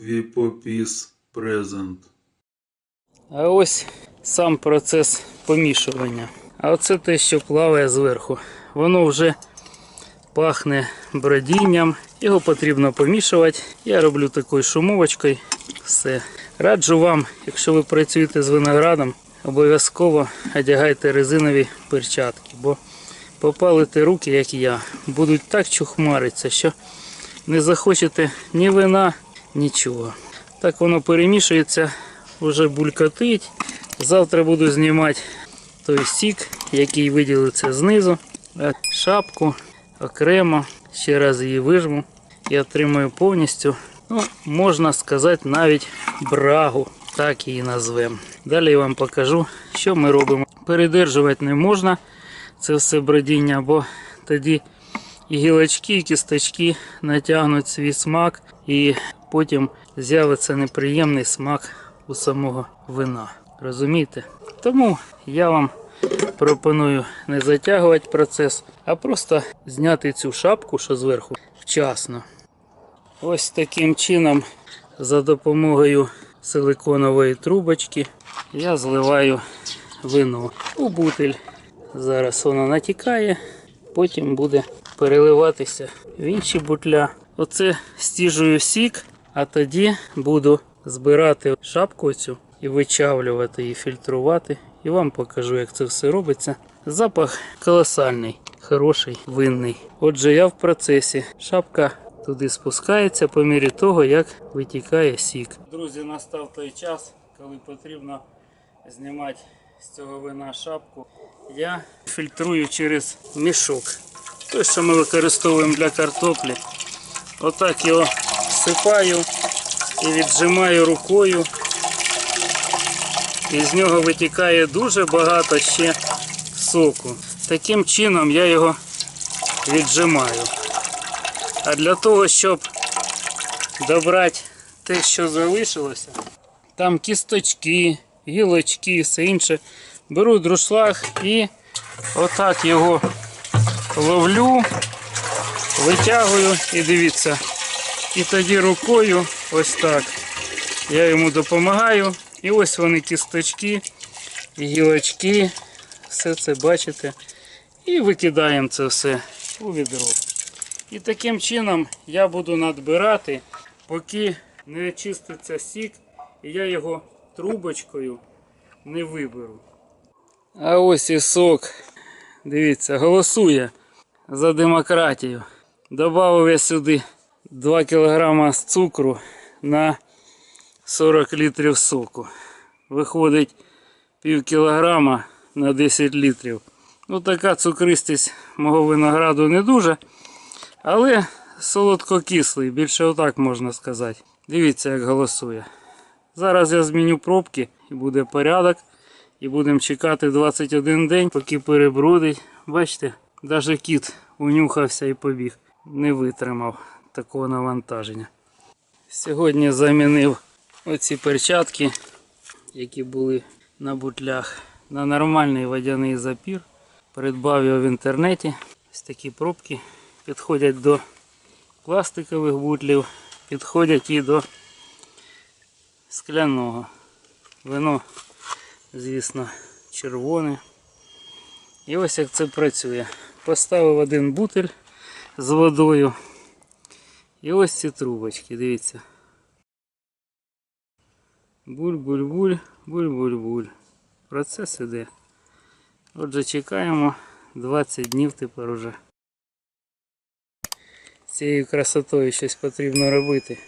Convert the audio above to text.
Віпопіс презент. А ось сам процес помішування. А оце те, що плаває зверху. Воно вже пахне бродінням. Його потрібно помішувати. Я роблю такою шумовочкою. Все. Раджу вам, якщо ви працюєте з виноградом, обов'язково одягайте резинові перчатки, бо попалите руки, як я, будуть так чухмаритися, що не захочете ні вина, нічого. Так воно перемішується, вже булькотить. Завтра буду знімати той сік, який виділиться знизу. Шапку окремо, ще раз її вижму і отримаю повністю, ну, можна сказати, навіть брагу, так її назвемо. Далі я вам покажу, що ми робимо. Передержувати не можна це все бродіння, бо тоді гілочки, і кісточки натягнуть свій смак, і потім з'явиться неприємний смак у самого вина. Розумієте? Тому я вам пропоную не затягувати процес, а просто зняти цю шапку, що зверху, вчасно. Ось таким чином, за допомогою силиконової трубочки, я зливаю вино у бутиль. Зараз воно натікає, потім буде переливатися в інші бутля. Оце стіжую сік, а тоді буду збирати шапку цю і вичавлювати і фільтрувати. І вам покажу, як це все робиться. Запах колосальний, хороший, винний. Отже, я в процесі. Шапка туди спускається по мірі того, як витікає сік. Друзі, настав той час, коли потрібно знімати з цього вина шапку. Я фільтрую через мішок. Той, що ми використовуємо для картоплі. Отак його всипаю і віджимаю рукою. І з нього витікає дуже багато ще соку. Таким чином я його віджимаю. А для того, щоб добрати те, що залишилося, там кісточки, гілочки, все інше. Беру друшлаг і отак його ловлю, витягую і дивіться. І тоді рукою ось так. Я йому допомагаю. І ось вони кісточки, гілочки. Все це бачите. І викидаємо це все у відро. І таким чином я буду надбирати, поки не очиститься сік, і я його трубочкою не виберу. А ось і сок. Дивіться, голосує за демократію. Добавив я сюди 2 кг цукру на 40 літрів соку. Виходить пів кілограма на 10 літрів. Ну така цукристість мого винограду не дуже. Але солодкокислий, більше отак можна сказати. Дивіться, як голосує. Зараз я зміню пробки і буде порядок. І будемо чекати 21 день, поки перебродить. Бачите, навіть кіт унюхався і побіг. Не витримав такого навантаження. Сьогодні замінив оці перчатки, які були на бутлях, на нормальний водяний запір. Придбав його в інтернеті. Ось такі пробки підходять до пластикових бутлів, підходять і до скляного. Вино, звісно, червоне. І ось як це працює. Поставив один бутиль з водою. І ось ці трубочки, дивіться. Буль-буль-буль, буль-буль-буль. Процес іде. Отже, чекаємо 20 днів тепер уже. З цією красотою щось потрібно робити.